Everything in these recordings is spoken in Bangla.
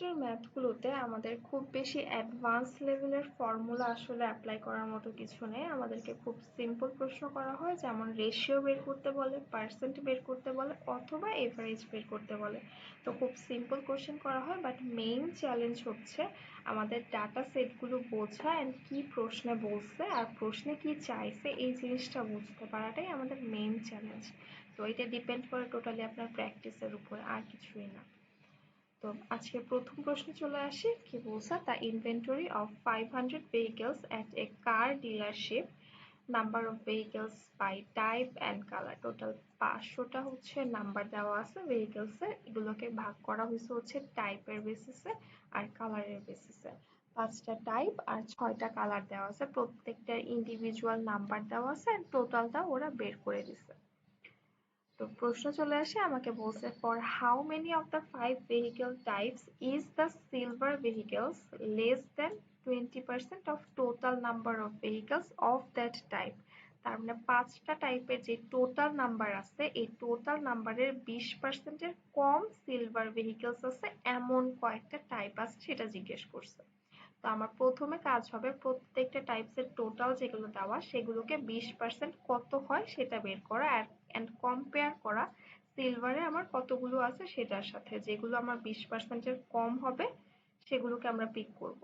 চ্যাপ্টার ম্যাথগুলোতে আমাদের খুব বেশি অ্যাডভান্স লেভেলের ফর্মুলা আসলে অ্যাপ্লাই করার মতো কিছু নেই। আমাদেরকে খুব সিম্পল প্রশ্ন করা হয়, যেমন রেশিও বের করতে বলে পার্সেন্ট বের করতে বলে, অথবা এভারেজ বের করতে বলে। তো খুব সিম্পল কোশ্চেন করা হয় বাট মেইন চ্যালেঞ্জ হচ্ছে আমাদের ডাটা সেটগুলো বোঝা অ্যান্ড কি প্রশ্নে বলছে আর প্রশ্নে কি চাইছে, এই জিনিসটা বুঝতে পারাটাই আমাদের মেইন চ্যালেঞ্জ তো এটা ডিপেন্ড করে টোটালি আপনার প্র্যাকটিসের উপরে, আর কিছুই না। তো আজকে প্রথম প্রশ্নে চলে আসি, কি বলছে? The inventory of five hundred vehicles at a car dealership number of vehicles by type and color total পাঁচশোটা হচ্ছে নাম্বার দেওয়া আছে ভেহিকেলসের এগুলোকে ভাগ করা হয়েছে হচ্ছে টাইপের বেসিসে আর কালারের বেসিসে পাঁচটা টাইপ আর ছয়টা কালার দেওয়া আছে। প্রত্যেকটার ইন্ডিভিজুয়াল নাম্বার দেওয়া আছে টোটালটা ওরা বের করে দিছে। তো প্রশ্ন চলে আসে, আমাকে বলছে for how many of the five vehicle types is the silver vehicles less than twenty percent of total number of vehicles of that type তার মানে পাঁচটা টাইপের যে টোটাল নাম্বার আছে, এই টোটাল নাম্বারের বিশ পার্সেন্টের কম সিলভার ভেহিকেলস আছে, এমন কয়েকটা টাইপ আছে, সেটা জিজ্ঞেস করছে। তো আমার প্রথমে কাজ হবে প্রত্যেকটা টাইপসের টোটাল যেগুলো দেওয়া, সেগুলোকে বিশ পার্সেন্ট কত হয় সেটা বের করা অ্যান্ড কম্পেয়ার করা। সিলভারে আমার কতগুলো আছে সেটার সাথে। যেগুলো আমার বিশ পার্সেন্টের কম হবে, সেগুলোকে আমরা পিক করব।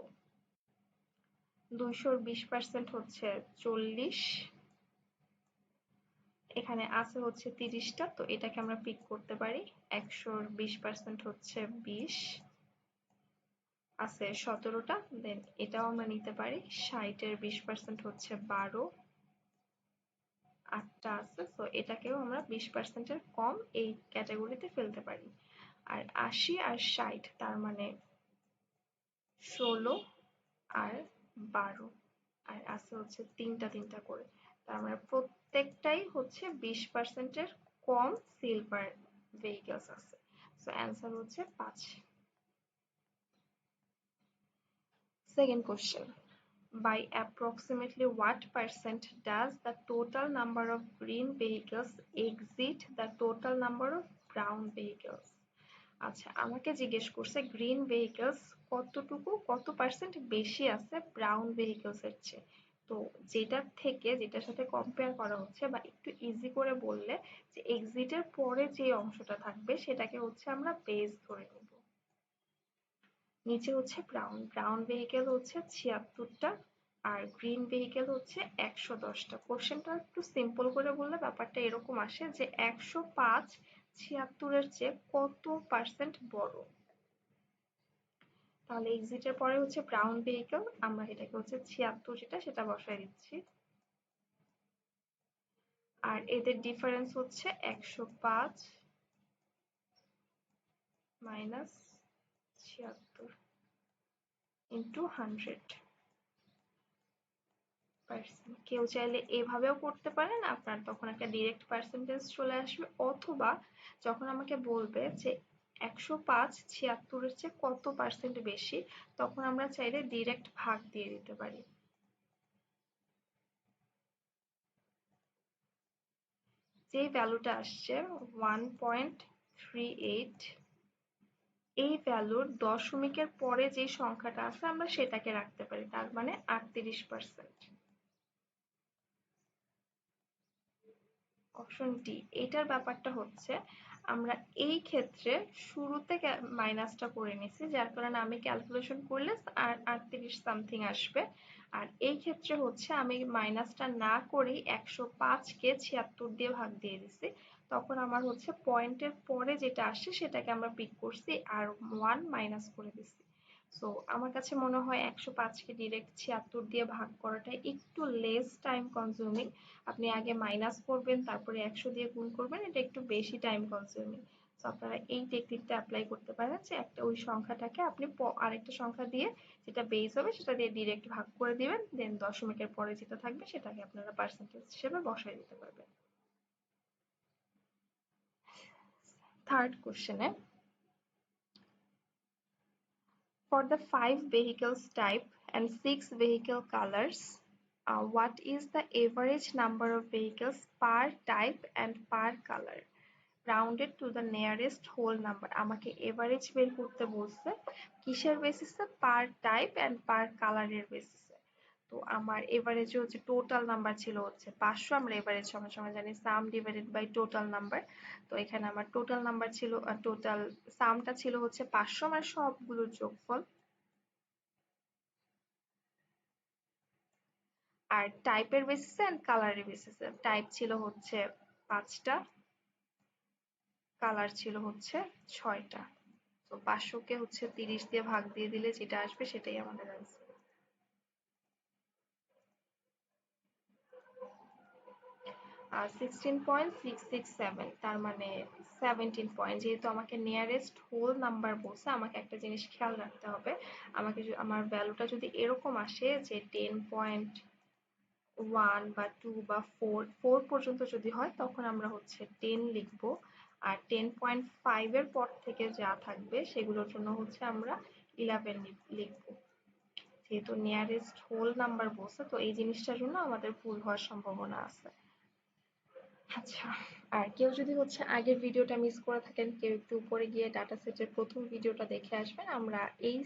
দুইশোর বিশ পার্সেন্ট হচ্ছে চল্লিশ। এখানে আছে হচ্ছে তিরিশটা, তো এটাকে আমরা পিক করতে পারি। একশোর বিশ পার্সেন্ট হচ্ছে বিশ। আছে সতেরোটা দেন এটাও আমরা নিতে পারি। ষাটের বিশ পার্সেন্ট হচ্ছে বারো, আটটা আছে সো এটাকেও আমরা বিশ পার্সেন্টের কম এই ক্যাটাগরিতে ফেলতে পারি। আর আশি আর ষাট, তার মানে ষোলো আর বারো, আর আছে হচ্ছে তিনটা তিনটা করে। তার মানে প্রত্যেকটাই হচ্ছে বিশ পার্সেন্টের কম সিলভার ভেহিকেলস আছে। সো অ্যান্সার হচ্ছে পাঁচ। Second question. By approximately what percent does the total number of green vehicles exceed the total number of brown vehicles? আচ্ছা আমাকে জিজ্ঞেস করছে গ্রিন ভেহিকলস কতটুকু, কত পার্সেন্ট বেশি আছে ব্রাউন ভেহিকলস এর চেয়ে তো যেটার থেকে, যেটার সাথে কম্পেয়ার করা হচ্ছে বা একটু ইজি করে বললে যে এক্সিটের পরে যে অংশটা থাকবে সেটাকে হচ্ছে আমরা বেস ধরে নেব নিচে হচ্ছে ব্রাউন ব্রাউন ভেহিকেল হচ্ছে ছিয়াত্তরটা আর গ্রিন ভেহিকেল হচ্ছে একশো দশটা। কোশ্চেনটা একটু সিম্পল করে বললে ব্যাপারটা এরকম আসে যে একশো পাঁচ ছিয়াত্তরের চেয়ে কত পার্সেন্ট বড়? তাহলে এক্সিটের পরে হচ্ছে ব্রাউন ভেহিকেল আমরা এটাকে হচ্ছে ছিয়াত্তর যেটা সেটা বসায় দিচ্ছি। আর এদের ডিফারেন্স হচ্ছে একশো পাঁচ মাইনাস ছিয়াত্তর ইন্টু হান্ড্রেড কেউ চাইলে এভাবেও করতে পারেন, আপনার তখন একটা ডিরেক্ট পার্সেন্টেজ চলে আসবে, অথবা যখন আমাকে বলবে যে একশো পাঁচ ছিয়াত্তরের চেয়ে কত পার্সেন্ট বেশি, তখন আমরা চাইলে ডিরেক্ট ভাগ দিয়ে দিতে পারি। যে ভ্যালুটা আসছে ওয়ান পয়েন্ট থ্রি এইট এই ভ্যালুর দশমিকের পরে যে সংখ্যাটা আছে, আমরা সেটাকে রাখতে পারি, তার মানে আটত্রিশ পার্সেন্ট অপশন ডি এটার ব্যাপারটা হচ্ছে, আমরা এই ক্ষেত্রে শুরুতে মাইনাসটা করে নিছি, যার কারণে আমি ক্যালকুলেশন করলে আর আটত্রিশ সামথিং আসবে। আর এই ক্ষেত্রে হচ্ছে আমি মাইনাসটা না করেই একশো পাঁচকে ছিয়াত্তর দিয়ে ভাগ দিয়ে দিছি। তখন আমার হচ্ছে পয়েন্টের পরে যেটা আসছে সেটাকে আমরা পিক করছি আর ওয়ান মাইনাস করে দিছি সো আমার কাছে মনে হয় একশো পাঁচকে ডিরেক্ট ছিয়াত্তর দিয়ে ভাগ করাটা একটু লেস টাইম কনজিউমিং আপনি আগে মাইনাস করবেন, তারপরে একশো দিয়ে গুণ করবেন, এটা একটু বেশি টাইম কনজিউমিং সো আপনারা এই টেকনিকটা অ্যাপ্লাই করতে পারেন যে একটা ওই সংখ্যাটাকে আপনি আরেকটা সংখ্যা দিয়ে যেটা বেস হবে সেটা দিয়ে ডিরেক্ট ভাগ করে দিবেন দেন দশমিকের পরে যেটা থাকবে সেটাকে আপনারা পার্সেন্টেজ হিসেবে বসাই দিতে পারবেন। Third question eh? for the five vehicles type and six vehicle colors uh, what is the average number of vehicles per type and per color rounded to the nearest whole number আমাকে এভারেজ বের করতে বলছে কিসের বেসিসে পার টাইপ অ্যান্ড পার কালারের বেসিসে তো আমার এভারেজে হচ্ছে টোটাল নাম্বার ছিল হচ্ছে পাঁচশো, আমরা এভারেজ সময় সময় জানি sum divided by total number তো এখানে আমার টোটাল নাম্বার ছিল টোটাল সামটা ছিল হচ্ছে পাঁচশো, আমার সবগুলোর যোগফল। আর টাইপের বেসিসে অ্যান্ড কালারের বেসিসে টাইপ ছিল হচ্ছে পাঁচটা কালার ছিল হচ্ছে ছয়টা। তো পাঁচশোকে হচ্ছে তিরিশ দিয়ে ভাগ দিয়ে দিলে যেটা আসবে সেটাই আমাদের answer sixteen point six six seven তার মানে সেভেন্টিন পয়েন্ট যেহেতু আমাকে নিয়ারেস্ট হোল নাম্বার বলছে, আমাকে একটা জিনিস খেয়াল রাখতে হবে। আমাকে আমার ভ্যালুটা যদি এরকম আসে যে টেন পয়েন্ট ওয়ান বা টু বা ফোর ফোর পর্যন্ত যদি হয়, তখন আমরা হচ্ছে টেন লিখব। আর টেন পয়েন্ট ফাইভের পর থেকে যা থাকবে, সেগুলোর জন্য হচ্ছে আমরা ইলেভেন লিখব। যেহেতু নিয়ারেস্ট হোল নাম্বার বলছে, তো এই জিনিসটার জন্য আমাদের ভুল হওয়ার সম্ভাবনা আছে। আচ্ছা আর কেউ যদি হচ্ছে আগের ভিডিওটা মিস করে থাকেন, কেউ একটু উপরে গিয়ে ডাটা সেটের প্রথম ভিডিওটা দেখে আসবেন। আমরা এই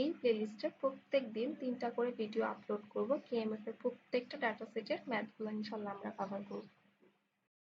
এই প্লেলিস্টে প্রত্যেক দিন তিনটা করে ভিডিও আপলোড করব। কেএমএফ এর প্রত্যেকটা ডাটা সেটের ম্যাথগুলো ইনশাল্লাহ আমরা কভার করব।